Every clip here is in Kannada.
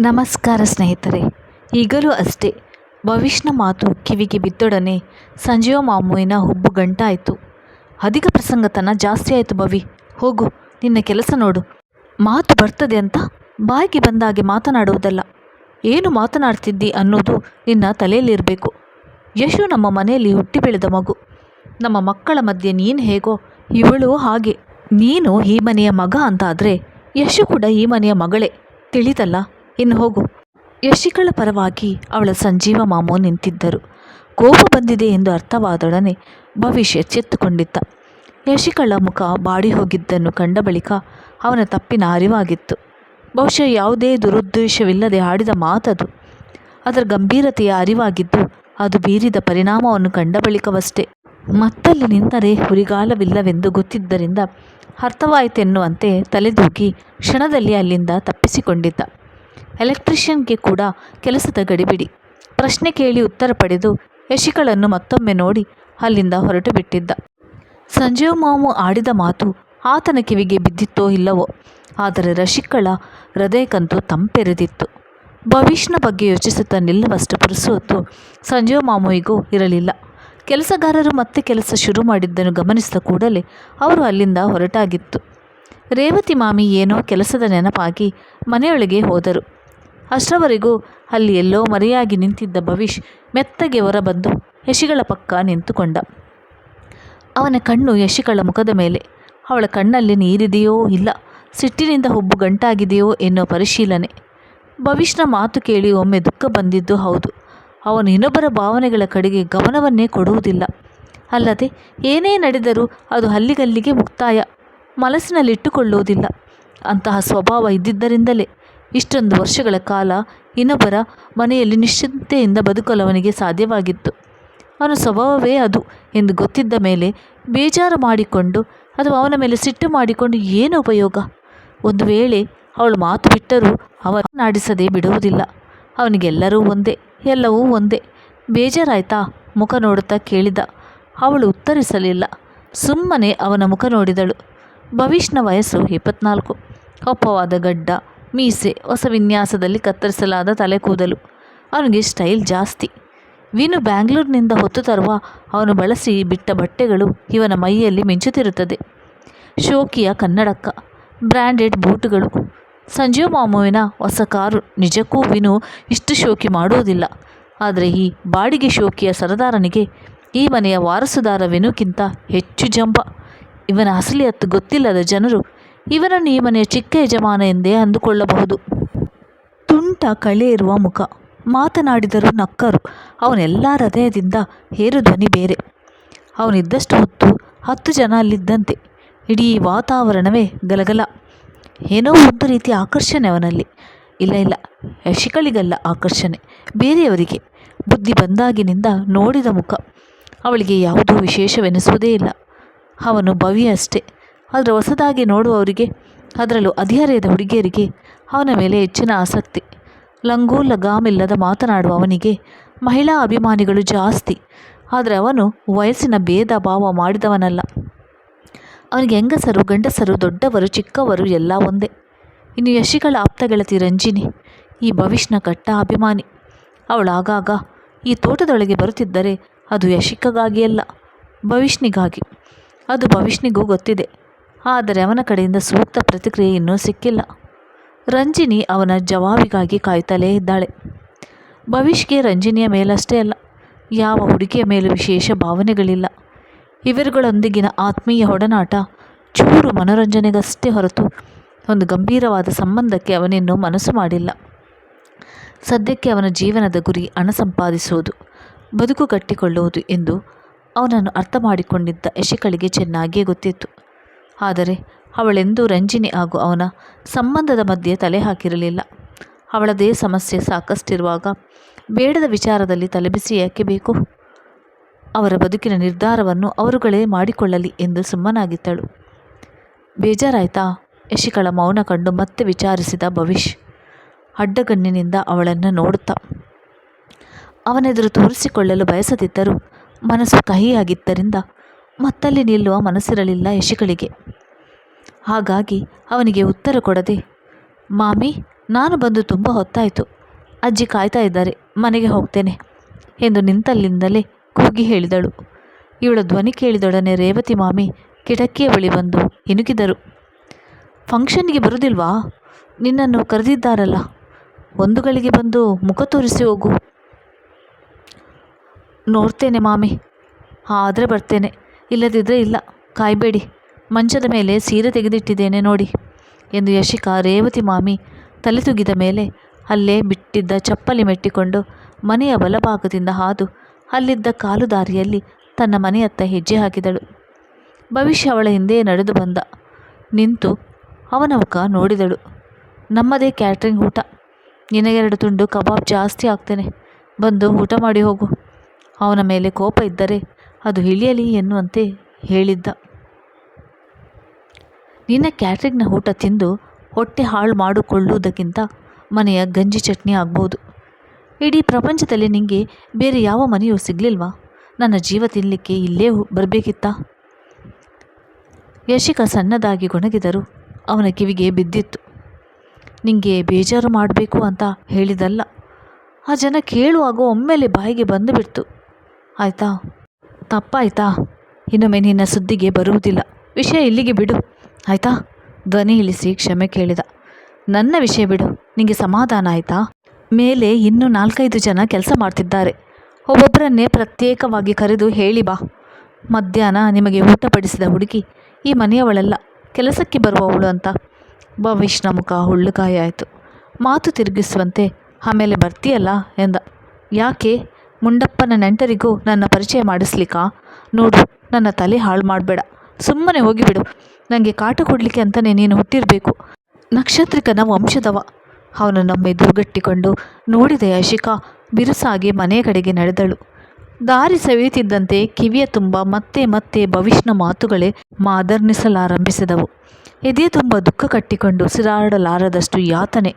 ನಮಸ್ಕಾರ ಸ್ನೇಹಿತರೆ. ಈಗಲೂ ಅಷ್ಟೇ ಭವಿಷ್ಯನ ಮಾತು ಕಿವಿಗೆ ಬಿದ್ದೊಡನೆ ಸಂಜೀವ ಮಾಮುವಿನ ಹುಬ್ಬು ಗಂಟಾಯಿತು. ಅಧಿಕ ಪ್ರಸಂಗತನ ಜಾಸ್ತಿ ಆಯಿತು ಭವಿ. ಹೋಗು, ನಿನ್ನ ಕೆಲಸ ನೋಡು. ಮಾತು ಬರ್ತದೆ ಅಂತ ಬಾಯಿಗೆ ಬಂದಾಗೆ ಮಾತನಾಡುವುದಲ್ಲ. ಏನು ಮಾತನಾಡ್ತಿದ್ದಿ ಅನ್ನೋದು ನಿನ್ನ ತಲೆಯಲ್ಲಿರಬೇಕು. ಯಶು ನಮ್ಮ ಮನೆಯಲ್ಲಿ ಹುಟ್ಟಿ ಬೆಳೆದ ಮಗು. ನಮ್ಮ ಮಕ್ಕಳ ಮಧ್ಯೆ ನೀನು ಹೇಗೋ, ಇವಳು ಹಾಗೆ. ನೀನು ಈ ಮನೆಯ ಮಗ ಅಂತಾದರೆ ಯಶು ಕೂಡ ಈ ಮನೆಯ ಮಗಳೇ. ತಿಳಿತಲ್ಲ? ಇನ್ನು ಹೋಗು. ಯಶಿಗಳ ಪರವಾಗಿ ಅವಳ ಸಂಜೀವ ಮಾಮು ನಿಂತಿದ್ದರು. ಕೋಪ ಬಂದಿದೆ ಎಂದು ಅರ್ಥವಾದೊಡನೆ ಭವಿಷ್ಯ ಚೆತ್ತುಕೊಂಡಿದ್ದ ಯಶಿಕಳ ಮುಖ ಬಾಡಿ ಹೋಗಿದ್ದನ್ನು ಕಂಡ ಬಳಿಕ ಅವನ ತಪ್ಪಿನ ಅರಿವಾಗಿತ್ತು. ಬಹುಶಃ ಯಾವುದೇ ದುರುದ್ದೇಶವಿಲ್ಲದೆ ಆಡಿದ ಮಾತದು. ಅದರ ಗಂಭೀರತೆಯ ಅರಿವಾಗಿದ್ದು ಅದು ಬೀರಿದ ಪರಿಣಾಮವನ್ನು ಕಂಡ ಬಳಿಕವಷ್ಟೇ. ಮತ್ತಲ್ಲಿ ನಿಂತರೆ ಹುರಿಗಾಲವಿಲ್ಲವೆಂದು ಗೊತ್ತಿದ್ದರಿಂದ ಅರ್ಥವಾಯಿತೆನ್ನುವಂತೆ ತಲೆದೂಗಿ ಕ್ಷಣದಲ್ಲಿ ಅಲ್ಲಿಂದ ತಪ್ಪಿಸಿಕೊಂಡಿದ್ದ. ಎಲೆಕ್ಟ್ರಿಷಿಯನ್ಗೆ ಕೂಡ ಕೆಲಸದ ಗಡಿಬಿಡಿ. ಪ್ರಶ್ನೆ ಕೇಳಿ ಉತ್ತರ ಪಡೆದು ಯಶಿಗಳನ್ನು ಮತ್ತೊಮ್ಮೆ ನೋಡಿ ಅಲ್ಲಿಂದ ಹೊರಟು ಬಿಟ್ಟಿದ್ದ ಸಂಜೀವ್ ಮಾಮು ಆಡಿದ ಮಾತು ಆತನ ಕಿವಿಗೆ ಬಿದ್ದಿತ್ತೋ ಇಲ್ಲವೋ, ಆದರೆ ರಶಿಕಳ ಹೃದಯಕ್ಕಂತೂ ತಂಪೆರೆದಿತ್ತು. ಭವಿಷ್ಯನ ಬಗ್ಗೆ ಯೋಚಿಸುತ್ತಾ ನಿಲ್ಲುವಷ್ಟು ಪುರುಸೊತ್ತು ಸಂಜೀವ್ ಮಾಮುವಿಗೂ ಇರಲಿಲ್ಲ. ಕೆಲಸಗಾರರು ಮತ್ತೆ ಕೆಲಸ ಶುರು ಮಾಡಿದ್ದನ್ನು ಗಮನಿಸಿದ ಕೂಡಲೇ ಅವರು ಅಲ್ಲಿಂದ ಹೊರಟಾಗಿತ್ತು. ರೇವತಿ ಮಾಮಿ ಏನೋ ಕೆಲಸದ ನೆನಪಾಗಿ ಮನೆಯೊಳಗೆ ಹೋದರು. ಅಷ್ಟರವರೆಗೂ ಅಲ್ಲಿ ಎಲ್ಲೋ ಮರೆಯಾಗಿ ನಿಂತಿದ್ದ ಭವಿಷ್ ಮೆತ್ತಗೆ ಹೊರಬಂದು ಯಶಿಗಳ ಪಕ್ಕ ನಿಂತುಕೊಂಡ. ಅವನ ಕಣ್ಣು ಯಶಿಗಳ ಮುಖದ ಮೇಲೆ. ಅವಳ ಕಣ್ಣಲ್ಲಿ ನೀರಿದೆಯೋ ಇಲ್ಲ, ಸಿಟ್ಟಿನಿಂದ ಹುಬ್ಬು ಗಂಟಾಗಿದೆಯೋ ಎನ್ನುವ ಪರಿಶೀಲನೆ. ಭವಿಷ್ನ ಮಾತು ಕೇಳಿ ಒಮ್ಮೆ ದುಃಖ ಬಂದಿದ್ದು ಹೌದು. ಅವನು ಇನ್ನೊಬ್ಬರ ಭಾವನೆಗಳ ಕಡೆಗೆ ಗಮನವನ್ನೇ ಕೊಡುವುದಿಲ್ಲ. ಅಲ್ಲದೆ, ಏನೇ ನಡೆದರೂ ಅದು ಹಲ್ಲಿಗಲ್ಲಿಗೆ ಮುಕ್ತಾಯ, ಮನಸ್ಸಿನಲ್ಲಿಟ್ಟುಕೊಳ್ಳುವುದಿಲ್ಲ. ಅಂತಹ ಸ್ವಭಾವ ಇದ್ದಿದ್ದರಿಂದಲೇ ಇಷ್ಟೊಂದು ವರ್ಷಗಳ ಕಾಲ ಇನ್ನೊಬ್ಬರ ಮನೆಯಲ್ಲಿ ನಿಶ್ಚಿಂತೆಯಿಂದ ಬದುಕಲು ಅವನಿಗೆ ಸಾಧ್ಯವಾಗಿತ್ತು. ಅವನ ಸ್ವಭಾವವೇ ಅದು ಎಂದು ಗೊತ್ತಿದ್ದ ಮೇಲೆ ಬೇಜಾರು ಮಾಡಿಕೊಂಡು ಅಥವಾ ಅವನ ಮೇಲೆ ಸಿಟ್ಟು ಮಾಡಿಕೊಂಡು ಏನು ಉಪಯೋಗ? ಒಂದು ವೇಳೆ ಅವಳು ಮಾತು ಬಿಟ್ಟರೂ ಅವನಾಡಿಸದೆ ಬಿಡುವುದಿಲ್ಲ. ಅವನಿಗೆಲ್ಲರೂ ಒಂದೇ, ಎಲ್ಲವೂ ಒಂದೇ. ಬೇಜಾರಾಯ್ತಾ? ಮುಖ ನೋಡುತ್ತಾ ಕೇಳಿದ. ಅವಳು ಉತ್ತರಿಸಲಿಲ್ಲ. ಸುಮ್ಮನೆ ಅವನ ಮುಖ ನೋಡಿದಳು. ಭವಿಷ್ಯನ ವಯಸ್ಸು ಇಪ್ಪತ್ನಾಲ್ಕು. ಕಪ್ಪವಾದ ಗಡ್ಡ. ಮೀಸೆ, ಹೊಸ ವಿನ್ಯಾಸದಲ್ಲಿ ಕತ್ತರಿಸಲಾದ ತಲೆ ಕೂದಲು ಅವನಿಗೆ ಸ್ಟೈಲ್ ಜಾಸ್ತಿ. ವೀನು ಬ್ಯಾಂಗ್ಳೂರಿನಿಂದ ಹೊತ್ತು ತರುವ ಅವನು ಬಳಸಿ ಬಿಟ್ಟ ಬಟ್ಟೆಗಳು ಇವನ ಮೈಯಲ್ಲಿ ಮಿಂಚುತ್ತಿರುತ್ತದೆ. ಶೋಕಿಯ ಕನ್ನಡಕ್ಕ ಬ್ರ್ಯಾಂಡೆಡ್ ಬೂಟುಗಳು. ಸಂಜೀವ್ ಮಾಮುವಿನ ಹೊಸ ಕಾರು ನಿಜಕ್ಕೂ ವಿನು ಇಷ್ಟು ಶೋಕಿ ಮಾಡುವುದಿಲ್ಲ. ಆದರೆ ಈ ಬಾಡಿಗೆ ಶೋಕಿಯ ಸರದಾರನಿಗೆ ಈ ಮನೆಯ ವಾರಸುದಾರ ವಿನುಕ್ಕಿಂತ ಹೆಚ್ಚು ಜಂಬ. ಇವನ ಅಸಲಿಯತ್ತು ಗೊತ್ತಿಲ್ಲದ ಜನರು ಇವನನ್ನು ಈ ಮನೆಯ ಚಿಕ್ಕ ಯಜಮಾನ ಎಂದೇ ಅಂದುಕೊಳ್ಳಬಹುದು. ತುಂಟ ಕಳೆ ಇರುವ ಮುಖ. ಮಾತನಾಡಿದರೂ ನಕ್ಕರು. ಅವನೆಲ್ಲ ಹೃದಯದಿಂದ ಹೇರು ಧ್ವನಿ ಬೇರೆ. ಅವನಿದ್ದಷ್ಟು ಹೊತ್ತು ಹತ್ತು ಜನ ಅಲ್ಲಿದ್ದಂತೆ. ಇಡೀ ವಾತಾವರಣವೇ ಗಲಗಲ. ಏನೋ ಒಂದು ರೀತಿ ಆಕರ್ಷಣೆ ಅವನಲ್ಲಿ. ಇಲ್ಲ ಇಲ್ಲ. ಯಶಿಕಳಿಗಲ್ಲ ಆಕರ್ಷಣೆ. ಬೇರೆಯವರಿಗೆ. ಬುದ್ಧಿ ಬಂದಾಗಿನಿಂದ ನೋಡಿದ ಮುಖ. ಅವಳಿಗೆ ಯಾವುದೂ ವಿಶೇಷವೆನಿಸುವುದೇ ಇಲ್ಲ. ಅವನು ಭವಿ ಅಷ್ಟೇ. ಆದರೆ ಹೊಸದಾಗಿ ನೋಡುವವರಿಗೆ, ಅದರಲ್ಲೂ ಹದಿಹರೆಯದ ಹುಡುಗಿಯರಿಗೆ ಅವನ ಮೇಲೆ ಹೆಚ್ಚಿನ ಆಸಕ್ತಿ. ಲಂಗೂ ಲಗಾಮಿಲ್ಲದ ಮಾತನಾಡುವ ಅವನಿಗೆ ಮಹಿಳಾ ಅಭಿಮಾನಿಗಳು ಜಾಸ್ತಿ, ಆದರೆ ಅವನು ವಯಸ್ಸಿನ ಭೇದ ಭಾವ ಮಾಡಿದವನಲ್ಲ. ಅವನಿಗೆ ಹೆಂಗಸರು, ಗಂಡಸರು, ದೊಡ್ಡವರು, ಚಿಕ್ಕವರು ಎಲ್ಲ ಒಂದೇ. ಇನ್ನು ಯಶಿಗಳ ಆಪ್ತ ಗೆಳತಿ ರಂಜಿನಿ, ಈ ಭವಿಷ್ಯನ ಕಟ್ಟ ಅಭಿಮಾನಿ. ಅವಳಾಗಾಗ ಈ ತೋಟದೊಳಗೆ ಬರುತ್ತಿದ್ದರೆ ಅದು ಯಶಿಕಗಾಗಿ ಅಲ್ಲ ಭವಿಷ್ನಿಗಾಗಿ ಅದು ಭವಿಷ್ಣಿಗೂ ಗೊತ್ತಿದೆ. ಆದರೆ ಅವನ ಕಡೆಯಿಂದ ಸೂಕ್ತ ಪ್ರತಿಕ್ರಿಯೆ ಇನ್ನೂ ಸಿಕ್ಕಿಲ್ಲ. ರಂಜಿನಿ ಅವನ ಜವಾಬಿಗಾಗಿ ಕಾಯ್ತಲೇ ಇದ್ದಾಳೆ. ಭವಿಷ್ಗೆ ರಂಜಿನಿಯ ಮೇಲಷ್ಟೇ ಅಲ್ಲ, ಯಾವ ಹುಡುಗಿಯ ಮೇಲೂ ವಿಶೇಷ ಭಾವನೆಗಳಿಲ್ಲ. ಇವರುಗಳೊಂದಿಗಿನ ಆತ್ಮೀಯ ಒಡನಾಟ ಚೂರು ಮನೋರಂಜನೆಗಷ್ಟೇ ಹೊರತು ಒಂದು ಗಂಭೀರವಾದ ಸಂಬಂಧಕ್ಕೆ ಅವನಿನ್ನೂ ಮನಸ್ಸು ಮಾಡಿಲ್ಲ. ಸದ್ಯಕ್ಕೆ ಅವನ ಜೀವನದ ಗುರಿ ಹಣ ಸಂಪಾದಿಸುವುದು, ಬದುಕು ಕಟ್ಟಿಕೊಳ್ಳುವುದು ಎಂದು ಅವನನ್ನು ಅರ್ಥ ಮಾಡಿಕೊಂಡಿದ್ದ ಯಶಿಕಳಿಗೆ ಚೆನ್ನಾಗಿಯೇ ಗೊತ್ತಿತ್ತು. ಆದರೆ ಅವಳೆಂದೂ ರಂಜಿನಿ ಹಾಗೂ ಅವನ ಸಂಬಂಧದ ಮಧ್ಯೆ ತಲೆ ಹಾಕಿರಲಿಲ್ಲ. ಅವಳದೇ ಸಮಸ್ಯೆ ಸಾಕಷ್ಟಿರುವಾಗ ಬೇಡದ ವಿಚಾರದಲ್ಲಿ ತಲೆಬಿಸಿ ಯಾಕೆ ಬೇಕು? ಅವರ ಬದುಕಿನ ನಿರ್ಧಾರವನ್ನು ಅವರುಗಳೇ ಮಾಡಿಕೊಳ್ಳಲಿ ಎಂದು ಸುಮ್ಮನಾಗಿದ್ದಳು. ಬೇಜಾರಾಯ್ತಾ? ಯಶಿಕಳ ಮೌನ ಕಂಡು ಮತ್ತೆ ವಿಚಾರಿಸಿದ ಭವಿಷ್ ಅಡ್ಡಗಣ್ಣಿನಿಂದ ಅವಳನ್ನು ನೋಡುತ್ತಾ. ಅವನೆದುರು ತೋರಿಸಿಕೊಳ್ಳಲು ಬಯಸದಿದ್ದರೂ ಮನಸ್ಸು ಕಹಿಯಾಗಿದ್ದರಿಂದ ಮತ್ತಲ್ಲಿ ನಿಲ್ಲುವ ಮನಸ್ಸಿರಲಿಲ್ಲ ಯಶಿಗಳಿಗೆ ಹಾಗಾಗಿ ಅವನಿಗೆ ಉತ್ತರ ಕೊಡದೆ, ಮಾಮಿ, ನಾನು ಬಂದು ತುಂಬ ಹೊತ್ತಾಯಿತು. ಅಜ್ಜಿ ಕಾಯ್ತಾ ಇದ್ದಾರೆ, ಮನೆಗೆ ಹೋಗ್ತೇನೆ ಎಂದು ನಿಂತಲ್ಲಿಂದಲೇ ಕೂಗಿ ಹೇಳಿದಳು. ಇವಳ ಧ್ವನಿ ಕೇಳಿದೊಡನೆ ರೇವತಿ ಮಾಮಿ ಕಿಟಕಿಯ ಬಳಿ ಬಂದು ಇಣುಕಿದರು. ಫಂಕ್ಷನ್ಗೆ ಬರುವುದಿಲ್ವಾ ನಿನ್ನನ್ನು ಕರೆದಿದ್ದಾರಲ್ಲ. ಒಂದು ಗಳಿಗೆ ಬಂದು ಮುಖ ತೋರಿಸಿ ಹೋಗು. ನೋಡ್ತೇನೆ ಮಾಮಿ. ಆದರೆ ಬರ್ತೇನೆ. ಇಲ್ಲದಿದ್ದರೆ ಇಲ್ಲ. ಕಾಯಬೇಡಿ. ಮಂಚದ ಮೇಲೆ ಸೀರೆ ತೆಗೆದಿಟ್ಟಿದ್ದೇನೆ ನೋಡಿ ಎಂದು ಯಶಿಕಾ ರೇವತಿ ಮಾಮಿ ತಲೆ ತುಗಿದ ಮೇಲೆ ಅಲ್ಲೇ ಬಿಟ್ಟಿದ್ದ ಚಪ್ಪಲಿ ಮೆಟ್ಟಿಕೊಂಡು ಮನೆಯ ಬಲಭಾಗದಿಂದ ಹಾದು ಅಲ್ಲಿದ್ದ ಕಾಲು ದಾರಿಯಲ್ಲಿ ತನ್ನ ಮನೆಯತ್ತ ಹೆಜ್ಜೆ ಹಾಕಿದಳು. ಭವಿಷ್ಯ ಅವಳ ಹಿಂದೆ ನಡೆದು ಬಂದ. ನಿಂತು ಅವನ ಮುಖ ನೋಡಿದಳು. ನಮ್ಮದೇ ಕ್ಯಾಟ್ರಿಂಗ್ ಊಟ. ನಿನಗೆರಡು ತುಂಡು ಕಬಾಬ್ ಜಾಸ್ತಿ ಆಗ್ತೇನೆ. ಬಂದು ಊಟ ಮಾಡಿ ಹೋಗು. ಅವನ ಮೇಲೆ ಕೋಪ ಇದ್ದರೆ ಅದು ಇಳಿಯಲಿ ಎನ್ನುವಂತೆ ಹೇಳಿದ್ದ. ನಿನ್ನ ಕ್ಯಾಟ್ರಿಂಗ್ನ ಊಟ ತಿಂದು ಹೊಟ್ಟೆ ಹಾಳು ಮಾಡಿಕೊಳ್ಳುವುದಕ್ಕಿಂತ ಮನೆಯ ಗಂಜಿ ಚಟ್ನಿ ಆಗ್ಬೋದು. ಇಡೀ ಪ್ರಪಂಚದಲ್ಲಿ ನಿಂಗೆ ಬೇರೆ ಯಾವ ಮನೆಯೂ ಸಿಗಲಿಲ್ವಾ? ನನ್ನ ಜೀವ ತಿನ್ನಲಿಕ್ಕೆ ಇಲ್ಲೇ ಬರಬೇಕಿತ್ತಾ? ಯಶಿಕ ಸಣ್ಣದಾಗಿ ಗೊಣಗಿದರು. ಅವನ ಕಿವಿಗೆ ಬಿದ್ದಿತ್ತು. ನಿಂಗೆ ಬೇಜಾರು ಮಾಡಬೇಕು ಅಂತ ಹೇಳಿದಲ್ಲ ಆ ಜನ ಕೇಳುವಾಗ ಒಮ್ಮೆಲೆ ಬಾಯಿಗೆ ಬಂದು ಬಿಡ್ತು. ಆಯಿತಾ? ತಪ್ಪಾಯ್ತಾ? ಇನ್ನೊಮ್ಮೆ ನಿನ್ನ ಸುದ್ದಿಗೆ ಬರುವುದಿಲ್ಲ. ವಿಷಯ ಇಲ್ಲಿಗೆ ಬಿಡು. ಆಯಿತಾ? ಧ್ವನಿ ಇಳಿಸಿ ಕ್ಷಮೆ ಕೇಳಿದ. ನನ್ನ ವಿಷಯ ಬಿಡು. ನಿಮಗೆ ಸಮಾಧಾನ ಆಯಿತಾ? ಮೇಲೆ ಇನ್ನೂ ನಾಲ್ಕೈದು ಜನ ಕೆಲಸ ಮಾಡ್ತಿದ್ದಾರೆ. ಒಬ್ಬೊಬ್ಬರನ್ನೇ ಪ್ರತ್ಯೇಕವಾಗಿ ಕರೆದು ಹೇಳಿ ಬಾ. ಮಧ್ಯಾಹ್ನ ನಿಮಗೆ ಊಟ ಪಡಿಸಿದ ಹುಡುಗಿ ಈ ಮನೆಯವಳಲ್ಲ. ಕೆಲಸಕ್ಕೆ ಬರುವವಳು ಅಂತ. ಭವಿಷ್ಯ ಮುಖ ಹುಳ್ಳುಕಾಯಿ ಆಯಿತು. ಮಾತು ತಿರುಗಿಸುವಂತೆ, ಆಮೇಲೆ ಬರ್ತೀಯಲ್ಲ? ಎಂದ. ಯಾಕೆ? ಮುಂಡಪ್ಪನ ನೆಂಟರಿಗೂ ನನ್ನ ಪರಿಚಯ ಮಾಡಿಸ್ಲಿಕ್ಕಾ? ನೋಡು, ನನ್ನ ತಲೆ ಹಾಳು ಮಾಡಬೇಡ. ಸುಮ್ಮನೆ ಹೋಗಿಬಿಡು. ನನಗೆ ಕಾಟ ಕೊಡಲಿಕ್ಕೆ ಅಂತಲೇ ನೀನು ಹುಟ್ಟಿರಬೇಕು. ನಕ್ಷತ್ರಿಕನ ವಂಶದವ. ಅವನನ್ನೊಮ್ಮೆ ದುರ್ಗಟ್ಟಿಕೊಂಡು ನೋಡಿದೆ ಯಶಿಕಾ ಬಿರುಸಾಗಿ ಮನೆಯ ಕಡೆಗೆ ನಡೆದಳು. ದಾರಿ ಸವಿಯುತ್ತಿದ್ದಂತೆ ಕಿವಿಯ ತುಂಬ ಮತ್ತೆ ಮತ್ತೆ ಭವಿಷ್ಯನ ಮಾತುಗಳೇ ಮಾದರ್ನಿಸಲಾರಂಭಿಸಿದವು. ಎದೆ ತುಂಬ ದುಃಖ ಕಟ್ಟಿಕೊಂಡು ಉಸಿರಾಡಲಾರದಷ್ಟು ಯಾತನೆ.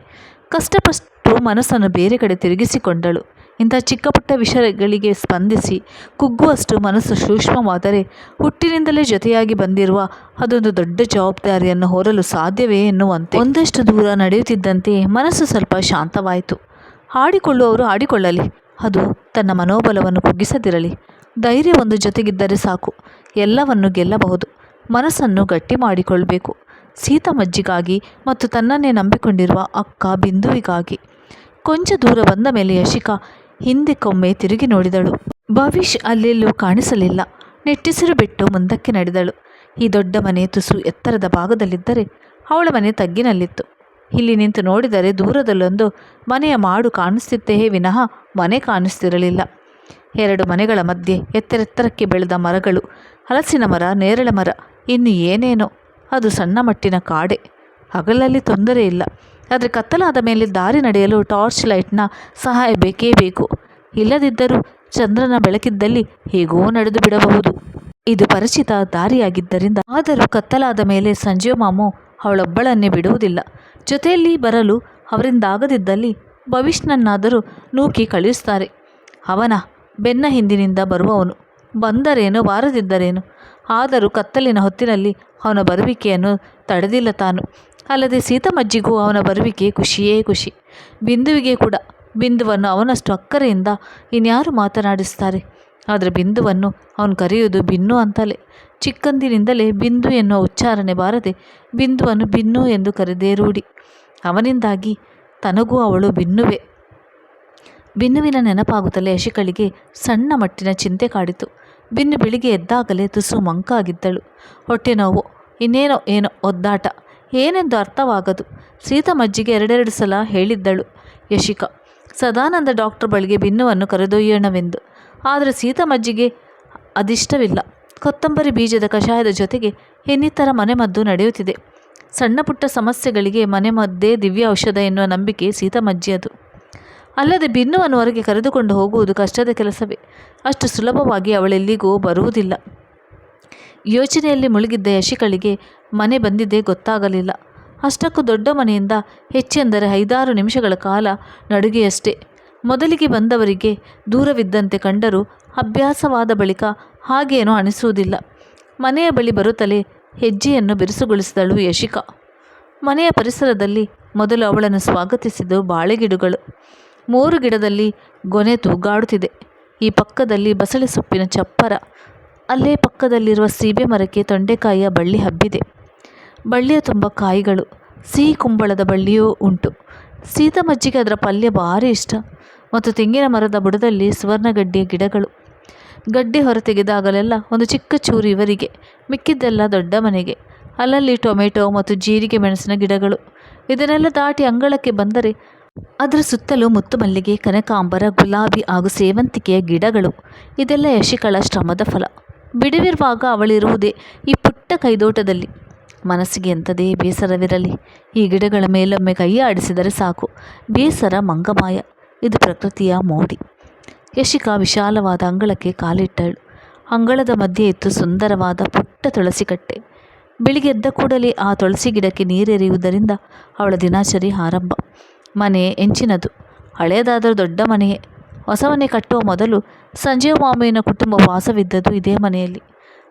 ಕಷ್ಟಪಟ್ಟು ಮನಸ್ಸನ್ನು ಬೇರೆ ಕಡೆ ತಿರುಗಿಸಿಕೊಂಡಳು. ಇಂಥ ಚಿಕ್ಕ ಪುಟ್ಟ ವಿಷಯಗಳಿಗೆ ಸ್ಪಂದಿಸಿ ಕುಗ್ಗುವಷ್ಟು ಮನಸ್ಸು ಸೂಕ್ಷ್ಮವಾದರೆ ಹುಟ್ಟಿನಿಂದಲೇ ಜೊತೆಯಾಗಿ ಬಂದಿರುವ ಅದೊಂದು ದೊಡ್ಡ ಜವಾಬ್ದಾರಿಯನ್ನು ಹೊರಲು ಸಾಧ್ಯವೇ ಎನ್ನುವಂತೆ. ಒಂದಷ್ಟು ದೂರ ನಡೆಯುತ್ತಿದ್ದಂತೆ ಮನಸ್ಸು ಸ್ವಲ್ಪ ಶಾಂತವಾಯಿತು. ಹಾಡಿಕೊಳ್ಳುವವರು ಹಾಡಿಕೊಳ್ಳಲಿ. ಅದು ತನ್ನ ಮನೋಬಲವನ್ನು ಕುಗ್ಗಿಸದಿರಲಿ. ಧೈರ್ಯ ಒಂದು ಜೊತೆಗಿದ್ದರೆ ಸಾಕು. ಎಲ್ಲವನ್ನು ಗೆಲ್ಲಬಹುದು. ಮನಸ್ಸನ್ನು ಗಟ್ಟಿ ಮಾಡಿಕೊಳ್ಬೇಕು. ಸೀತಮಜ್ಜಿಗಾಗಿ ಮತ್ತು ತನ್ನನ್ನೇ ನಂಬಿಕೊಂಡಿರುವ ಅಕ್ಕ ಬಿಂದುವಿಗಾಗಿ. ಕೊಂಚ ದೂರ ಬಂದ ಮೇಲೆ ಯಶಿಕಾ ಹಿಂದಕ್ಕೊಮ್ಮೆ ತಿರುಗಿ ನೋಡಿದಳು. ಭವಿಷ್ ಅಲ್ಲೆಲ್ಲೂ ಕಾಣಿಸಲಿಲ್ಲ. ನೆಟ್ಟಿಸಿರು ಬಿಟ್ಟು ಮುಂದಕ್ಕೆ ನಡೆದಳು. ಈ ದೊಡ್ಡ ಮನೆ ತುಸು ಎತ್ತರದ ಭಾಗದಲ್ಲಿದ್ದರೆ ಅವಳ ಮನೆ ತಗ್ಗಿನಲ್ಲಿತ್ತು. ಇಲ್ಲಿ ನಿಂತು ನೋಡಿದರೆ ದೂರದಲ್ಲೊಂದು ಮನೆಯ ಮಾಡು ಕಾಣಿಸ್ತಿತ್ತೇ ವಿನಃ ಮನೆ ಕಾಣಿಸ್ತಿರಲಿಲ್ಲ. ಎರಡು ಮನೆಗಳ ಮಧ್ಯೆ ಎತ್ತರೆತ್ತರಕ್ಕೆ ಬೆಳೆದ ಮರಗಳು, ಹಲಸಿನ ಮರ, ನೇರಳೆ ಮರ, ಇನ್ನು ಏನೇನೋ, ಅದು ಸಣ್ಣ ಮಟ್ಟಿನ ಕಾಡೆ. ಹಗಲಲ್ಲಿ ತೊಂದರೆ ಇಲ್ಲ. ಆದರೆ ಕತ್ತಲಾದ ಮೇಲೆ ದಾರಿ ನಡೆಯಲು ಟಾರ್ಚ್ ಲೈಟ್ನ ಸಹಾಯ ಬೇಕೇ ಬೇಕು. ಇಲ್ಲದಿದ್ದರೂ ಚಂದ್ರನ ಬೆಳಕಿದ್ದಲ್ಲಿ ಹೇಗೋ ನಡೆದು ಬಿಡಬಹುದು. ಇದು ಪರಿಚಿತ ದಾರಿಯಾಗಿದ್ದರಿಂದ ಆದರೂ ಕತ್ತಲಾದ ಮೇಲೆ ಸಂಜೀವ ಮಾಮು ಅವಳೊಬ್ಬಳನ್ನೇ ಬಿಡುವುದಿಲ್ಲ. ಜೊತೆಯಲ್ಲಿ ಬರಲು ಅವರಿಂದಾಗದಿದ್ದಲ್ಲಿ ಭವಿಷ್ಣನ್ನಾದರೂ ನೂಕಿ ಕಳುಹಿಸ್ತಾರೆ ಅವನ ಬೆನ್ನ ಹಿಂದಿನಿಂದ ಬರುವವನು. ಬಂದರೇನು, ಬಾರದಿದ್ದರೇನು? ಆದರೂ ಕತ್ತಲಿನ ಹೊತ್ತಿನಲ್ಲಿ ಅವನ ಬರುವಿಕೆಯನ್ನು ತಡೆದಿಲ್ಲ ತಾನು. ಅಲ್ಲದೆ ಸೀತಮ್ಮಜ್ಜಿಗೂ ಅವನ ಬರುವಿಕೆ ಖುಷಿಯೇ ಖುಷಿ. ಬಿಂದುವಿಗೆ ಕೂಡ ಬಿಂದುವನ್ನು ಅವನಷ್ಟು ಅಕ್ಕರೆಯಿಂದ ಇನ್ಯಾರು ಮಾತನಾಡಿಸ್ತಾರೆ? ಆದರೆ ಬಿಂದುವನ್ನು ಅವನು ಕರೆಯುವುದು ಬಿನ್ನು ಅಂತಲೇ. ಚಿಕ್ಕಂದಿನಿಂದಲೇ ಬಿಂದು ಎನ್ನುವ ಉಚ್ಚಾರಣೆ ಬಾರದೆ ಬಿಂದುವನ್ನು ಬಿನ್ನು ಎಂದು ಕರೆದೇ ರೂಢಿ. ಅವನಿಂದಾಗಿ ತನಗೂ ಅವಳು ಬಿನ್ನುವೆ. ಬಿನ್ನುವಿನ ನೆನಪಾಗುತ್ತಲೇ ಯಶಿಕಳಿಗೆ ಸಣ್ಣ ಮಟ್ಟಿನ ಚಿಂತೆ ಕಾಡಿತು. ಬಿನ್ನು ಬೆಳಿಗ್ಗೆ ಎದ್ದಾಗಲೇ ತುಸು ಮಂಕಾಗಿದ್ದಳು. ಹೊಟ್ಟೆ ನೋವು, ಇನ್ನೇನೋ ಏನೋ ಒದ್ದಾಟ. ಏನೆಂದು ಅರ್ಥವಾಗದು? ಸೀತಮಜ್ಜಿಗೆ ಎರಡೆರಡು ಸಲ ಹೇಳಿದ್ದಳು ಯಶಿಕ. ಸದಾನಂದ ಡಾಕ್ಟರ್ ಬಳಿಗೆ ಬಿನ್ನುವನ್ನು ಕರೆದೊಯ್ಯೋಣವೆಂದು. ಆದರೆ ಸೀತಮಜ್ಜಿಗೆ ಅದಿಷ್ಟವಿಲ್ಲ. ಕೊತ್ತಂಬರಿ ಬೀಜದ ಕಷಾಯದ ಜೊತೆಗೆ ಇನ್ನಿತರ ಮನೆಮದ್ದು ನಡೆಯುತ್ತಿದೆ. ಸಣ್ಣ ಪುಟ್ಟ ಸಮಸ್ಯೆಗಳಿಗೆ ಮನೆಮದ್ದೇ ದಿವ್ಯ ಔಷಧ ಎನ್ನುವ ನಂಬಿಕೆ ಸೀತಮಜ್ಜಿಯದು. ಅಲ್ಲದೆ ಬಿನ್ನುವನ್ನು ಹೊರಗೆ ಕರೆದುಕೊಂಡು ಹೋಗುವುದು ಕಷ್ಟದ ಕೆಲಸವೇ. ಅಷ್ಟು ಸುಲಭವಾಗಿ ಅವಳೆಲ್ಲಿಗೂ ಬರುವುದಿಲ್ಲ. ಯೋಚನೆಯಲ್ಲಿ ಮುಳುಗಿದ್ದ ಯಶಿಕಳಿಗೆ ಮನೆ ಬಂದಿದ್ದೇ ಗೊತ್ತಾಗಲಿಲ್ಲ. ಅಷ್ಟಕ್ಕೂ ದೊಡ್ಡ ಮನೆಯಿಂದ ಹೆಚ್ಚೆಂದರೆ ಐದಾರು ನಿಮಿಷಗಳ ಕಾಲ ನಡುಗೆಯಷ್ಟೇ. ಮೊದಲಿಗೆ ಬಂದವರಿಗೆ ದೂರವಿದ್ದಂತೆ ಕಂಡರೂ ಅಭ್ಯಾಸವಾದ ಬಳಿಕ ಹಾಗೇನೂ ಅನಿಸುವುದಿಲ್ಲ. ಮನೆಯ ಬಳಿ ಬರುತ್ತಲೇ ಹೆಜ್ಜೆಯನ್ನು ಬಿರುಸುಗೊಳಿಸಿದಳು ಯಶಿಕಾ. ಮನೆಯ ಪರಿಸರದಲ್ಲಿ ಮೊದಲು ಅವಳನ್ನು ಸ್ವಾಗತಿಸಿದ್ದು ಬಾಳೆಗಿಡಗಳು. ಮೂರು ಗಿಡದಲ್ಲಿ ಗೊನೆ ತೂಗಾಡುತ್ತಿದೆ. ಈ ಪಕ್ಕದಲ್ಲಿ ಬಸಳೆ ಸೊಪ್ಪಿನ ಚಪ್ಪರ. ಅಲ್ಲೇ ಪಕ್ಕದಲ್ಲಿರುವ ಸೀಬೆ ಮರಕ್ಕೆ ತೊಂಡೆಕಾಯಿಯ ಬಳ್ಳಿ ಹಬ್ಬಿದೆ. ಬಳ್ಳಿಯ ತುಂಬ ಕಾಯಿಗಳು. ಸಿಹಿ ಕುಂಬಳದ ಬಳ್ಳಿಯೂ ಉಂಟು. ಸೀತಮಜ್ಜಿಗೆ ಅದರ ಪಲ್ಯ ಭಾರಿ ಇಷ್ಟ. ಮತ್ತು ತೆಂಗಿನ ಮರದ ಬುಡದಲ್ಲಿ ಸುವರ್ಣಗಡ್ಡೆಯ ಗಿಡಗಳು. ಗಡ್ಡೆ ಹೊರತೆಗೆದಾಗಲೆಲ್ಲ ಒಂದು ಚಿಕ್ಕ ಚೂರು ಇವರಿಗೆ. ಮಿಕ್ಕಿದ್ದೆಲ್ಲ ದೊಡ್ಡ ಮನೆಗೆ. ಅಲ್ಲಲ್ಲಿ ಟೊಮೆಟೊ ಮತ್ತು ಜೀರಿಗೆ ಮೆಣಸಿನ ಗಿಡಗಳು. ಇದನ್ನೆಲ್ಲ ದಾಟಿ ಅಂಗಳಕ್ಕೆ ಬಂದರೆ ಅದರ ಸುತ್ತಲೂ ಮುತ್ತು ಮಲ್ಲಿಗೆ ಕನಕಾಂಬರ, ಗುಲಾಬಿ ಹಾಗೂ ಸೇವಂತಿಕೆಯ ಗಿಡಗಳು. ಇದೆಲ್ಲ ಯಶಿಕಳ ಶ್ರಮದ ಫಲ. ಬಿಡುವಿರುವಾಗ ಅವಳಿರುವುದೇ ಈ ಪುಟ್ಟ ಕೈದೋಟದಲ್ಲಿ. ಮನಸ್ಸಿಗೆ ಎಂಥದೇ ಬೇಸರವಿರಲಿ. ಈ ಗಿಡಗಳ ಮೇಲೊಮ್ಮೆ ಕೈ ಆಡಿಸಿದರೆ ಸಾಕು. ಬೇಸರ ಮಂಗಮಾಯ. ಇದು ಪ್ರಕೃತಿಯ ಮೋಡಿ. ಯಶಿಕಾ ವಿಶಾಲವಾದ ಅಂಗಳಕ್ಕೆ ಕಾಲಿಟ್ಟಳು. ಅಂಗಳದ ಮಧ್ಯೆ ಇತ್ತು ಸುಂದರವಾದ ಪುಟ್ಟ ತುಳಸಿ ಕಟ್ಟೆ. ಬೆಳಿಗ್ಗೆ ಎದ್ದ ಕೂಡಲೇ ಆ ತುಳಸಿ ಗಿಡಕ್ಕೆ ನೀರೆರೆಯುವುದರಿಂದ ಅವಳ ದಿನಾಚರಿ ಆರಂಭ. ಮನೆ ಎಂಚಿನದು. ಹಳೆಯದಾದರೂ ದೊಡ್ಡ ಮನೆಯೇ. ಹೊಸ ಮನೆ ಕಟ್ಟುವ ಮೊದಲು ಸಂಜೀವ ಮಾಮಯ್ಯನ ಕುಟುಂಬ ವಾಸವಿದ್ದದ್ದು ಇದೇ ಮನೆಯಲ್ಲಿ.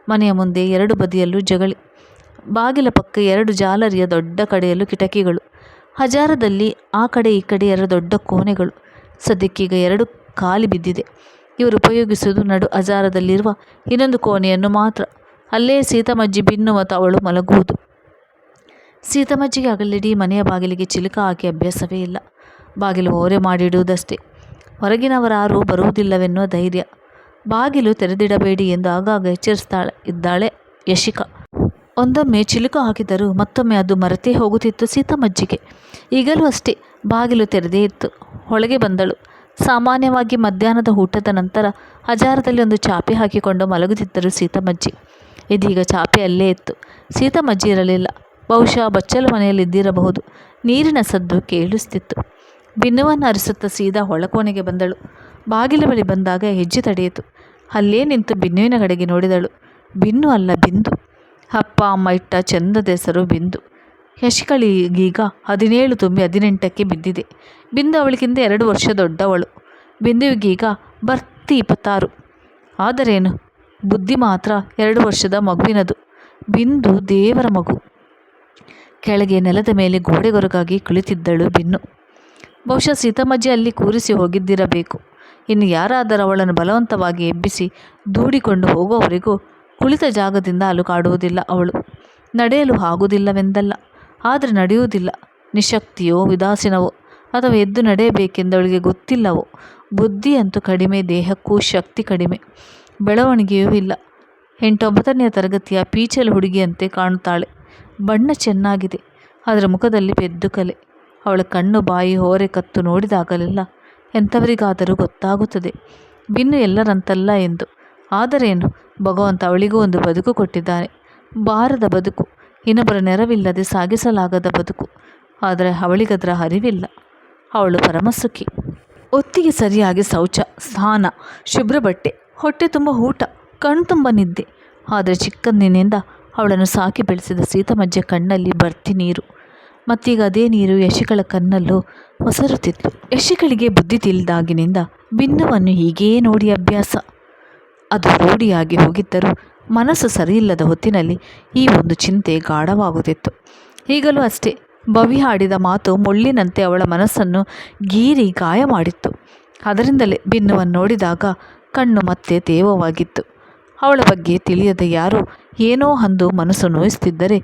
ಮನೆಯ ಮುಂದೆ ಎರಡು ಬದಿಯಲ್ಲೂ ಜಗಳಿ. ಬಾಗಿಲ ಪಕ್ಕ ಎರಡು ಜಾಲರಿಯ ದೊಡ್ಡ ಕಡೆಯಲ್ಲೂ ಕಿಟಕಿಗಳು. ಹಜಾರದಲ್ಲಿ ಆ ಕಡೆ ಈ ಕಡೆ ಎರಡು ದೊಡ್ಡ ಕೋಣೆಗಳು. ಸದ್ಯಕ್ಕೀಗ ಎರಡು ಖಾಲಿ ಬಿದ್ದಿದೆ. ಇವರು ಉಪಯೋಗಿಸುವುದು ನಡು ಹಜಾರದಲ್ಲಿರುವ ಇನ್ನೊಂದು ಕೋಣೆಯನ್ನು ಮಾತ್ರ. ಅಲ್ಲೇ ಸೀತಮಜ್ಜಿ ಬಿನ್ನು ಮತ್ತು ಅವಳು ಮಲಗುವುದು. ಸೀತಮಜ್ಜಿಗೆ ಆಗಲಿಡೀ ಮನೆಯ ಬಾಗಿಲಿಗೆ ಚಿಲುಕ ಹಾಕಿ ಅಭ್ಯಾಸವೇ ಇಲ್ಲ. ಬಾಗಿಲು ಓರೆ ಮಾಡಿಡುವುದಷ್ಟೇ. ಹೊರಗಿನವರಾರು ಬರುವುದಿಲ್ಲವೆನ್ನುವ ಧೈರ್ಯ. ಬಾಗಿಲು ತೆರೆದಿಡಬೇಡಿ ಎಂದು ಆಗಾಗ ಎಚ್ಚರಿಸ್ತಾಳೆ ಇದ್ದಾಳೆ ಯಶಿಕಾ. ಒಂದೊಮ್ಮೆ ಚಿಲುಕು ಹಾಕಿದರು ಮತ್ತೊಮ್ಮೆ ಅದು ಮರೆತೇ ಹೋಗುತ್ತಿತ್ತು ಸೀತಮ್ಮಜ್ಜಿಗೆ ಈಗಲೂ ಅಷ್ಟೇ, ಬಾಗಿಲು ತೆರೆದೇ ಇತ್ತು. ಒಳಗೆ ಬಂದಳು. ಸಾಮಾನ್ಯವಾಗಿ ಮಧ್ಯಾಹ್ನದ ಊಟದ ನಂತರ ಹಜಾರದಲ್ಲಿ ಒಂದು ಚಾಪೆ ಹಾಕಿಕೊಂಡು ಮಲಗುತ್ತಿದ್ದರು ಸೀತಮ್ಮಜ್ಜಿ ಇದೀಗ ಚಾಪೆ ಅಲ್ಲೇ ಇತ್ತು. ಸೀತಮ್ಮಜ್ಜಿ ಇರಲಿಲ್ಲ. ಬಹುಶಃ ಬಚ್ಚಲು ಮನೆಯಲ್ಲಿದ್ದಿರಬಹುದು ನೀರಿನ ಸದ್ದು ಕೇಳಿಸ್ತಿತ್ತು. ಬಿನ್ನುವನ್ನು ಅರಿಸುತ್ತಾ ಸೀದಾ ಒಳಕೋಣೆಗೆ ಬಂದಳು. ಬಾಗಿಲ ಬಳಿ ಬಂದಾಗ ಹೆಜ್ಜೆ ತಡೆಯಿತು. ಅಲ್ಲೇ ನಿಂತು ಬಿನ್ನುವಿನ ಕಡೆಗೆ ನೋಡಿದಳು. ಬಿನ್ನು ಅಲ್ಲ, ಬಿಂದು. ಅಪ್ಪ, ಅಮ್ಮ ಇಟ್ಟ ಚಂದದ ಹೆಸರು ಬಿಂದು. ಯಶಿಕಳಿಗೀಗ ಹದಿನೇಳು ತುಂಬಿ ಹದಿನೆಂಟಕ್ಕೆ ಬಿದ್ದಿದೆ. ಬಿಂದು ಅವಳಿಗಿಂತ ಎರಡು ವರ್ಷ ದೊಡ್ಡವಳು. ಬಿಂದುವಿಗೀಗ ಬರ್ತಿ ಇಪ್ಪತ್ತಾರು. ಆದರೇನು? ಬುದ್ಧಿ ಮಾತ್ರ ಎರಡು ವರ್ಷದ ಮಗುವಿನದು. ಬಿಂದು ದೇವರ ಮಗು. ಕೆಳಗೆ ನೆಲದ ಮೇಲೆ ಗೋಡೆಗೊರಗಾಗಿ ಕುಳಿತಿದ್ದಳು ಬಿನ್ನು. ಬಹುಶಃ ಸೀತಮ್ಮಜ್ಜಿ ಅಲ್ಲಿ ಕೂರಿಸಿ ಹೋಗಿದ್ದಿರಬೇಕು. ಇನ್ನು ಯಾರಾದರೂ ಅವಳನ್ನು ಬಲವಂತವಾಗಿ ಎಬ್ಬಿಸಿ ದೂಡಿಕೊಂಡು ಹೋಗುವವರೆಗೂ ಕುಳಿತ ಜಾಗದಿಂದ ಅಲುಗಾಡುವುದಿಲ್ಲ ಅವಳು. ನಡೆಯಲು ಆಗುವುದಿಲ್ಲವೆಂದಲ್ಲ, ಆದರೆ ನಡೆಯುವುದಿಲ್ಲ. ನಿಶಕ್ತಿಯೋ, ಉದಾಸೀನವೋ, ಅಥವಾ ಎದ್ದು ನಡೆಯಬೇಕೆಂದವಳಿಗೆ ಗೊತ್ತಿಲ್ಲವೋ? ಬುದ್ಧಿಯಂತೂ ಕಡಿಮೆ, ದೇಹಕ್ಕೂ ಶಕ್ತಿ ಕಡಿಮೆ. ಬೆಳವಣಿಗೆಯೂ ಇಲ್ಲ. ಎಂಟೊಂಬತ್ತನೆಯ ತರಗತಿಯ ಪೀಚಲು ಹುಡುಗಿಯಂತೆ ಕಾಣುತ್ತಾಳೆ. ಬಣ್ಣ ಚೆನ್ನಾಗಿದೆ ಅದರ ಮುಖದಲ್ಲಿ ಪೆದ್ದು ಕಲೆ. ಅವಳ ಕಣ್ಣು, ಬಾಯಿ, ಹೋರೆ ಕತ್ತು ನೋಡಿದಾಗಲೆಲ್ಲ ಎಂಥವರಿಗಾದರೂ ಗೊತ್ತಾಗುತ್ತದೆ. ಬಿನ್ನು ಎಲ್ಲರಂತಲ್ಲ ಎಂದು. ಆದರೇನು ಭಗವಂತ ಅವಳಿಗೂ ಒಂದು ಬದುಕು ಕೊಟ್ಟಿದ್ದಾನೆ. ಬಾರದ ಬದುಕು, ಇನ್ನೊಬ್ಬರ ನೆರವಿಲ್ಲದೆ ಸಾಗಿಸಲಾಗದ ಬದುಕು. ಆದರೆ ಅವಳಿಗದರ ಅರಿವಿಲ್ಲ. ಅವಳು ಪರಮಸುಖಿ. ಒತ್ತಿಗೆ ಸರಿಯಾಗಿ ಶೌಚ, ಸ್ನಾನ, ಶುಭ್ರ ಬಟ್ಟೆ, ಹೊಟ್ಟೆ ತುಂಬ ಊಟ, ಕಣ್ಣು ತುಂಬ ನಿದ್ದೆ. ಆದರೆ ಚಿಕ್ಕಂದಿನಿಂದ ಅವಳನ್ನು ಸಾಕಿ ಬೆಳೆಸಿದ ಸೀತಮಜ್ಜ ಕಣ್ಣಲ್ಲಿ ಬರ್ತಿ ನೀರು. ಮತ್ತೀಗ ಅದೇ ನೀರು ಯಶಿಗಳ ಕಣ್ಣಲ್ಲೂ ಹೊಸರುತ್ತಿತ್ತು ಯಶಿಗಳಿಗೆ ಬುದ್ಧಿ ತಿಳಿದಾಗಿನಿಂದ ಭಿನ್ನವನ್ನು ಹೀಗೇ ನೋಡಿ ಅಭ್ಯಾಸ. ಅದು ರೂಢಿಯಾಗಿ ಹೋಗಿದ್ದರೂ ಮನಸ್ಸು ಸರಿಯಿಲ್ಲದ ಹೊತ್ತಿನಲ್ಲಿ ಈ ಒಂದು ಚಿಂತೆ ಗಾಢವಾಗುತ್ತಿತ್ತು. ಈಗಲೂ ಅಷ್ಟೇ ಬವಿ ಹಾಡಿದ ಮಾತು ಮುಳ್ಳಿನಂತೆ ಅವಳ ಮನಸ್ಸನ್ನು ಗೀರಿ ಗಾಯ ಮಾಡಿತ್ತು. ಅದರಿಂದಲೇ ಬಿನ್ನುವನ್ನು ನೋಡಿದಾಗ ಕಣ್ಣು ಮತ್ತೆ ತೇವವಾಗಿತ್ತು. ಅವಳ ಬಗ್ಗೆ ತಿಳಿಯದ ಯಾರೋ ಏನೋ ಅಂದು ಮನಸ್ಸು ನೋಯಿಸ್ತಿದ್ದರೆ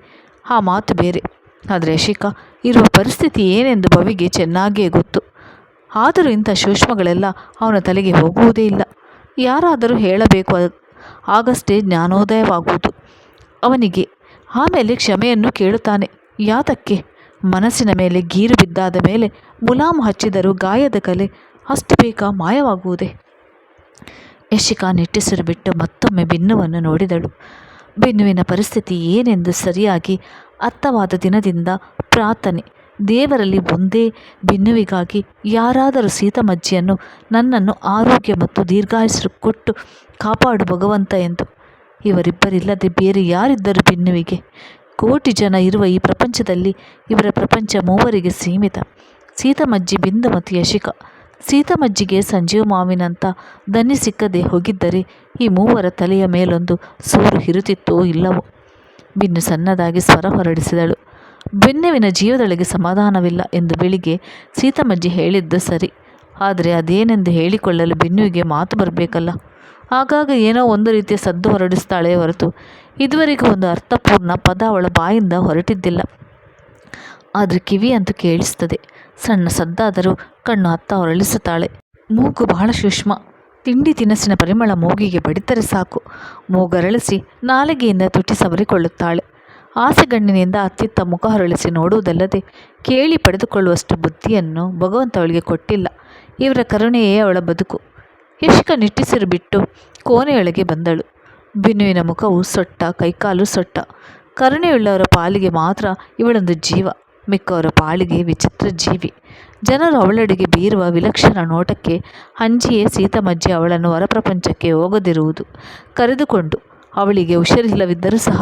ಆ ಮಾತು ಬೇರೆ. ಆದರೆ ಶಿಖಾ ಇರುವ ಪರಿಸ್ಥಿತಿ ಏನೆಂದು ಬವಿಗೆ ಚೆನ್ನಾಗಿಯೇ ಗೊತ್ತು. ಆದರೂ ಇಂಥ ಸೂಕ್ಷ್ಮಗಳೆಲ್ಲ ಅವನ ತಲೆಗೆ ಹೋಗುವುದೇ ಇಲ್ಲ. ಯಾರಾದರೂ ಹೇಳಬೇಕು ಆಗಷ್ಟೇ ಜ್ಞಾನೋದಯವಾಗುವುದು. ಅವನಿಗೆ ಆಮೇಲೆ ಕ್ಷಮೆಯನ್ನು ಕೇಳುತ್ತಾನೆ. ಯಾತಕ್ಕೆ? ಮನಸ್ಸಿನ ಮೇಲೆ ಗೀರು ಬಿದ್ದಾದ ಮೇಲೆ ಮುಲಾಮು ಹಚ್ಚಿದರೂ ಗಾಯದ ಕಲೆ ಅಷ್ಟು ಬೇಗ ಮಾಯವಾಗುವುದೇ? ಯಶಿಕಾ ನಿಟ್ಟುಸಿರು ಬಿಟ್ಟು ಮತ್ತೊಮ್ಮೆ ಬಿನ್ನುವನ್ನು ನೋಡಿದಳು. ಬಿನ್ನುವಿನ ಪರಿಸ್ಥಿತಿ ಏನೆಂದು ಸರಿಯಾಗಿ ಅರ್ಥವಾದ ದಿನದಿಂದ ಪ್ರಾರ್ಥನೆ. ದೇವರಲ್ಲಿ ಒಂದೇ ಬಿನ್ನುವಿಗಾಗಿ ಯಾರಾದರೂ ಸೀತಮಜ್ಜಿಯನ್ನು ನನ್ನನ್ನು ಆರೋಗ್ಯ ಮತ್ತು ದೀರ್ಘಾಯಸ್ಸು ಕೊಟ್ಟು ಕಾಪಾಡು ಭಗವಂತ ಎಂದು. ಇವರಿಬ್ಬರಿಲ್ಲದೆ ಬೇರೆ ಯಾರಿದ್ದರು ಬಿನ್ನುವಿಗೆ ಕೋಟಿ ಜನ ಇರುವ ಈ ಪ್ರಪಂಚದಲ್ಲಿ ಇವರ ಪ್ರಪಂಚ ಮೂವರಿಗೆ ಸೀಮಿತ. ಸೀತಮಜ್ಜಿ ಬಿಂದು ಮತ್ತು ಯಶಿಕ. ಸೀತಮಜ್ಜಿಗೆ ಸಂಜೀವ ಮಾವಿನಂಥ ದನಿ ಸಿಕ್ಕದೆ ಹೋಗಿದ್ದರೆ ಈ ಮೂವರ ತಲೆಯ ಮೇಲೊಂದು ಸೂರು ಹಿರುತಿತ್ತೋ ಇಲ್ಲವೋ? ಬಿನ್ನು ಸಣ್ಣದಾಗಿ ಸ್ವರ ಹೊರಡಿಸಿದಳು. ಬೆನ್ನುವಿನ ಜೀವದೊಳಗೆ ಸಮಾಧಾನವಿಲ್ಲ ಎಂದು ಬೆಳಿಗ್ಗೆ ಸೀತಮ್ಮಜ್ಜಿ ಹೇಳಿದ್ದ ಸರಿ. ಆದರೆ ಅದೇನೆಂದು ಹೇಳಿಕೊಳ್ಳಲು ಬೆನ್ನುವಿಗೆ ಮಾತು ಬರಬೇಕಲ್ಲ. ಆಗಾಗ ಏನೋ ಒಂದು ರೀತಿಯ ಸದ್ದು ಹೊರಡಿಸ್ತಾಳೆ ಹೊರತು ಇದುವರೆಗೂ ಒಂದು ಅರ್ಥಪೂರ್ಣ ಪದ ಅವಳ ಬಾಯಿಂದ ಹೊರಟಿದ್ದಿಲ್ಲ. ಆದರೆ ಕಿವಿ ಅಂತೂ ಕೇಳಿಸ್ತದೆ. ಸಣ್ಣ ಸದ್ದಾದರೂ ಕಣ್ಣು ಅತ್ತ ಹೊರಳಿಸುತ್ತಾಳೆ. ಮೂಗು ಬಹಳ ಸೂಕ್ಷ್ಮ. ತಿಂಡಿ ತಿನಸಿನ ಪರಿಮಳ ಮೂಗಿಗೆ ಬಡಿತರೆ ಸಾಕು. ಮೂಗರಳಿಸಿ ನಾಲಿಗೆಯಿಂದ ತುಟಿ ಸವರಿಕೊಳ್ಳುತ್ತಾಳೆ. ಆಸೆಗಣ್ಣಿನಿಂದ ಅತ್ತಿತ್ತ ಮುಖ ಹೊರಳಿಸಿ ನೋಡುವುದಲ್ಲದೆ ಕೇಳಿ ಪಡೆದುಕೊಳ್ಳುವಷ್ಟು ಬುದ್ಧಿಯನ್ನು ಭಗವಂತ ಅವಳಿಗೆ ಕೊಟ್ಟಿಲ್ಲ. ಇವರ ಕರುಣೆಯೇ ಅವಳ ಬದುಕು. ಇಷ್ಕ ನಿಟ್ಟಿಸಿರು ಬಿಟ್ಟು ಕೋಣೆಯೊಳಗೆ ಬಂದಳು. ಬಿನ್ನುವಿನ ಮುಖವು ಸೊಟ್ಟ, ಕೈಕಾಲು ಸೊಟ್ಟ. ಕರುಣೆಯುಳ್ಳವರ ಪಾಲಿಗೆ ಮಾತ್ರ ಇವಳೊಂದು ಜೀವ. ಮಿಕ್ಕವರ ಪಾಲಿಗೆ ವಿಚಿತ್ರ ಜೀವಿ. ಜನರು ಅವಳೆಡೆಗೆ ಬೀರುವ ವಿಲಕ್ಷಣ ನೋಟಕ್ಕೆ ಅಂಜಿಯೇ ಸೀತಮಜ್ಜಿ ಅವಳನ್ನು ಹೊರಪ್ರಪಂಚಕ್ಕೆ ಹೋಗದಿರುವುದು ಕರೆದುಕೊಂಡು ಅವಳಿಗೆ ಹುಷಾರಿಲ್ಲವಿದ್ದರೂ ಸಹ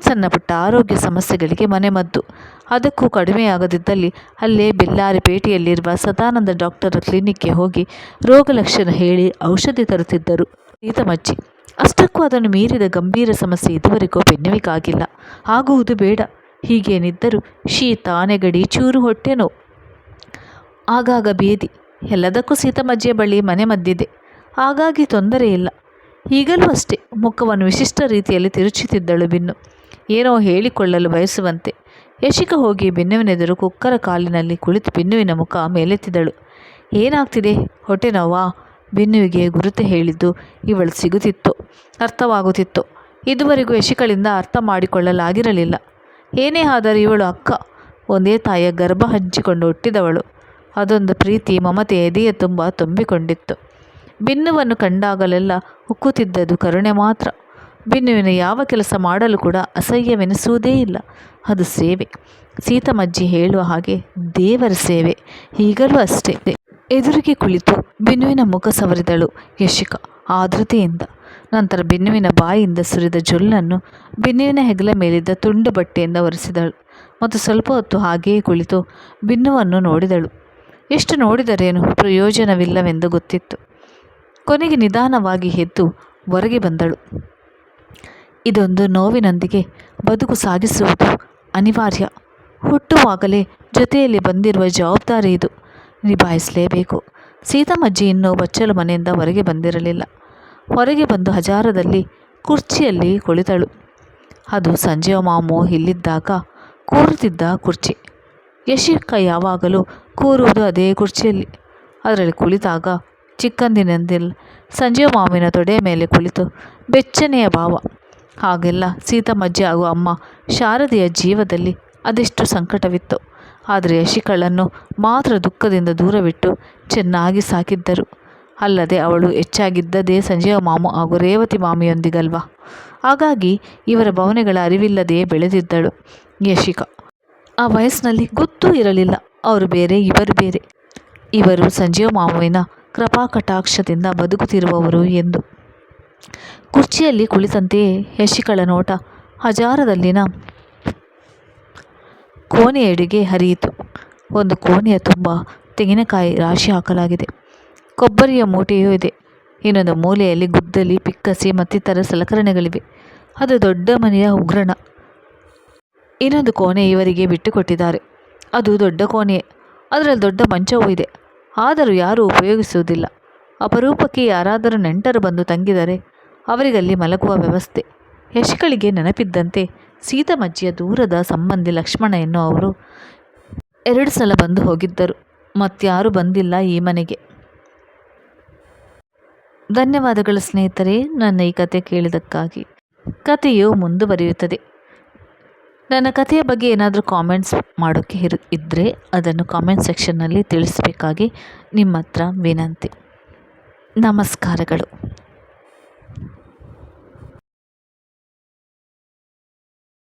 ಸಣ್ಣ ಪುಟ್ಟ ಆರೋಗ್ಯ ಸಮಸ್ಯೆಗಳಿಗೆ ಮನೆಮದ್ದು ಅದಕ್ಕೂ ಕಡಿಮೆಯಾಗದಿದ್ದಲ್ಲಿ ಅಲ್ಲೇ ಬೆಲ್ಲಾರಿಪೇಟೆಯಲ್ಲಿರುವ ಸದಾನಂದ ಡಾಕ್ಟರ್ ಕ್ಲಿನಿಕ್ಗೆ ಹೋಗಿ ರೋಗ ಲಕ್ಷಣ ಹೇಳಿ ಔಷಧಿ ತರುತ್ತಿದ್ದರು. ಪ್ರೀತಮಜ್ಜಿ ಅಷ್ಟಕ್ಕೂ ಅದನ್ನು ಮೀರಿದ ಗಂಭೀರ ಸಮಸ್ಯೆ ಇದುವರೆಗೂ ಬೆನ್ನವಿಗಾಗಿಲ್ಲ ಆಗುವುದು ಬೇಡ. ಹೀಗೇನಿದ್ದರೂ ಶೀತ, ನೆಗಡಿ, ಚೂರು ಹೊಟ್ಟೆನೋ ಆಗಾಗ ಬೇದಿ ಎಲ್ಲದಕ್ಕೂ ಸೀತಮಜ್ಜಿಯ ಬಳಿ ಮನೆ ಮದ್ದಿದೆ. ಹಾಗಾಗಿ ತೊಂದರೆ ಇಲ್ಲ. ಈಗಲೂ ಅಷ್ಟೇ. ಮುಖವನ್ನು ವಿಶಿಷ್ಟ ರೀತಿಯಲ್ಲಿ ತಿರುಚುತ್ತಿದ್ದಳು ಬಿನ್ನು. ಏನೋ ಹೇಳಿಕೊಳ್ಳಲು ಬಯಸುವಂತೆ. ಯಶಿಕ ಹೋಗಿ ಬೆನ್ನುವಿನೆದುರು ಕುಕ್ಕರ ಕಾಲಿನಲ್ಲಿ ಕುಳಿತು ಬಿನ್ನುವಿನ ಮುಖ ಮೇಲೆತ್ತಿದಳು. ಏನಾಗ್ತಿದೆ? ಹೊಟ್ಟೆ ನೋವಾ? ಬಿನ್ನುವಿಗೆ ಗುರುತು ಹೇಳಿದ್ದು ಇವಳು ಸಿಗುತ್ತಿತ್ತು? ಅರ್ಥವಾಗುತ್ತಿತ್ತು? ಇದುವರೆಗೂ ಯಶಿಕಳಿಂದ ಅರ್ಥ ಮಾಡಿಕೊಳ್ಳಲಾಗಿರಲಿಲ್ಲ. ಏನೇ ಆದರೂ ಇವಳು ಅಕ್ಕ. ಒಂದೇ ತಾಯಿಯ ಗರ್ಭ ಹಂಚಿಕೊಂಡು ಹುಟ್ಟಿದವಳು. ಅದೊಂದು ಪ್ರೀತಿ, ಮಮತೆ, ಎದೆಯ ತುಂಬ ತುಂಬಿಕೊಂಡಿತ್ತು. ಬಿನ್ನುವನ್ನು ಕಂಡಾಗಲೆಲ್ಲ ಉಕ್ಕುತ್ತಿದ್ದದು ಕರುಣೆ ಮಾತ್ರ. ಬಿನ್ನುವಿನ ಯಾವ ಕೆಲಸ ಮಾಡಲು ಕೂಡ ಅಸಹ್ಯವೆನಿಸುವುದೇ ಇಲ್ಲ. ಅದು ಸೇವೆ. ಸೀತಮಜ್ಜಿ ಹೇಳುವ ಹಾಗೆ ದೇವರ ಸೇವೆ. ಈಗಲೂ ಅಷ್ಟೇ. ಎದುರಿಗೆ ಕುಳಿತು ಬಿನ್ನುವಿನ ಮುಖ ಸವರಿದಳು ಯಶಿಕ ಆದೃತೆಯಿಂದ ನಂತರ ಬಿನ್ನುವಿನ ಬಾಯಿಯಿಂದ ಸುರಿದ ಜೊಲ್ಲನ್ನು ಬಿನ್ನುವಿನ ಹೆಗಲ ಮೇಲಿದ್ದ ತುಂಡು ಬಟ್ಟೆಯಿಂದ ಒರೆಸಿದಳು. ಮತ್ತು ಸ್ವಲ್ಪ ಹೊತ್ತು ಹಾಗೆಯೇ ಕುಳಿತು ಬಿನ್ನುವನ್ನು ನೋಡಿದಳು. ಎಷ್ಟು ನೋಡಿದರೇನು ಪ್ರಯೋಜನವಿಲ್ಲವೆಂದು ಗೊತ್ತಿತ್ತು. ಕೊನೆಗೆ ನಿಧಾನವಾಗಿ ಎದ್ದು ಹೊರಗೆ ಬಂದಳು. ಇದೊಂದು ನೋವಿನೊಂದಿಗೆ ಬದುಕು ಸಾಗಿಸುವುದು ಅನಿವಾರ್ಯ. ಹುಟ್ಟುವಾಗಲೇ ಜೊತೆಯಲ್ಲಿ ಬಂದಿರುವ ಜವಾಬ್ದಾರಿ ಇದು. ನಿಭಾಯಿಸಲೇಬೇಕು. ಸೀತಮ್ಮಜ್ಜಿ ಇನ್ನೂ ಬಚ್ಚಲು ಮನೆಯಿಂದ ಹೊರಗೆ ಬಂದಿರಲಿಲ್ಲ. ಹೊರಗೆ ಬಂದು ಹಜಾರದಲ್ಲಿ ಕುರ್ಚಿಯಲ್ಲಿ ಕುಳಿತಳು. ಅದು ಸಂಜೀವ ಮಾಮು ಇಲ್ಲಿದ್ದಾಗ ಕೂರುತ್ತಿದ್ದ ಕುರ್ಚಿ. ಯಶಿಕ್ಕ ಯಾವಾಗಲೂ ಕೂರುವುದು ಅದೇ ಕುರ್ಚಿಯಲ್ಲಿ. ಅದರಲ್ಲಿ ಕುಳಿತಾಗ ಚಿಕ್ಕಂದಿನಂದಿಲ್ ಸಂಜೀವ ಮಾವಿನ ತೊಡೆಯ ಮೇಲೆ ಕುಳಿತು ಬೆಚ್ಚನೆಯ ಭಾವ. ಹಾಗೆಲ್ಲ ಸೀತಮ್ಮಜ್ಜಿ ಹಾಗೂ ಅಮ್ಮ ಶಾರದೆಯ ಜೀವದಲ್ಲಿ ಅದೆಷ್ಟು ಸಂಕಟವಿತ್ತು. ಆದರೆ ಯಶಿಕಳನ್ನು ಮಾತ್ರ ದುಃಖದಿಂದ ದೂರವಿಟ್ಟು ಚೆನ್ನಾಗಿ ಸಾಕಿದ್ದರು. ಅಲ್ಲದೆ ಅವಳು ಹೆಚ್ಚಾಗಿದ್ದದೇ ಸಂಜೀವ ಮಾಮು ಹಾಗೂ ರೇವತಿ ಮಾಮಿಯೊಂದಿಗಲ್ವ. ಹಾಗಾಗಿ ಇವರ ಭಾವನೆಗಳ ಅರಿವಿಲ್ಲದೆಯೇ ಬೆಳೆದಿದ್ದಳು ಯಶಿಕ. ಆ ವಯಸ್ಸಿನಲ್ಲಿ ಗೊತ್ತೂ ಇರಲಿಲ್ಲ, ಅವರು ಬೇರೆ, ಇವರು ಬೇರೆ. ಇವರು ಸಂಜೀವ ಮಾಮುವಿನ ಕೃಪಾಕಟಾಕ್ಷದಿಂದ ಬದುಕುತ್ತಿರುವವರು ಎಂದು. ಕುರ್ಚಿಯಲ್ಲಿ ಕುಳಿತಂತೆಯೇ ಯಶಿಕಳ ನೋಟ ಹಜಾರದಲ್ಲಿನ ಕೋಣೆಯೆಡೆಗೆ ಹರಿಯಿತು. ಒಂದು ಕೋಣೆಯ ತುಂಬ ತೆಂಗಿನಕಾಯಿ ರಾಶಿ ಹಾಕಲಾಗಿದೆ. ಕೊಬ್ಬರಿಯ ಮೂಟೆಯೂ ಇದೆ. ಇನ್ನೊಂದು ಮೂಲೆಯಲ್ಲಿ ಗುದ್ದಲಿ ಪಿಕ್ಕಸಿ ಮತ್ತಿತರ ಸಲಕರಣೆಗಳಿವೆ. ಅದು ದೊಡ್ಡ ಮನೆಯ ಉಗ್ರಣ. ಇನ್ನೊಂದು ಕೋಣೆ ಇವರಿಗೆ ಬಿಟ್ಟುಕೊಟ್ಟಿದ್ದಾರೆ. ಅದು ದೊಡ್ಡ ಕೋಣೆಯೇ ಅದರಲ್ಲಿ ದೊಡ್ಡ ಮಂಚವೂ ಇದೆ. ಆದರೂ ಯಾರೂ ಉಪಯೋಗಿಸುವುದಿಲ್ಲ. ಅಪರೂಪಕ್ಕೆ ಯಾರಾದರೂ ನೆಂಟರು ಬಂದು ತಂಗಿದರೆ ಅವರಿಗಲ್ಲಿ ಮಲಗುವ ವ್ಯವಸ್ಥೆ. ಯಶಿಗಳಿಗೆ ನೆನಪಿದ್ದಂತೆ ಸೀತಮಜ್ಜಿಯ ದೂರದ ಸಂಬಂಧಿ ಲಕ್ಷ್ಮಣ ಅವರು ಎರಡು ಸಲ ಬಂದು ಹೋಗಿದ್ದರು. ಮತ್ತಾರು ಬಂದಿಲ್ಲ ಈ ಮನೆಗೆ. ಧನ್ಯವಾದಗಳು ಸ್ನೇಹಿತರೆ, ನನ್ನ ಈ ಕತೆ ಕೇಳಿದಕ್ಕಾಗಿ ಕಥೆಯು ಮುಂದುವರಿಯುತ್ತದೆ. ನನ್ನ ಕಥೆಯ ಬಗ್ಗೆ ಏನಾದರೂ ಕಾಮೆಂಟ್ಸ್ ಮಾಡೋಕ್ಕೆ ಇರು ಇದ್ದರೆ ಅದನ್ನು ಕಾಮೆಂಟ್ ಸೆಕ್ಷನ್ನಲ್ಲಿ ತಿಳಿಸಬೇಕಾಗಿ ನಿಮ್ಮ ಹತ್ರ ವಿನಂತಿ. ನಮಸ್ಕಾರಗಳು.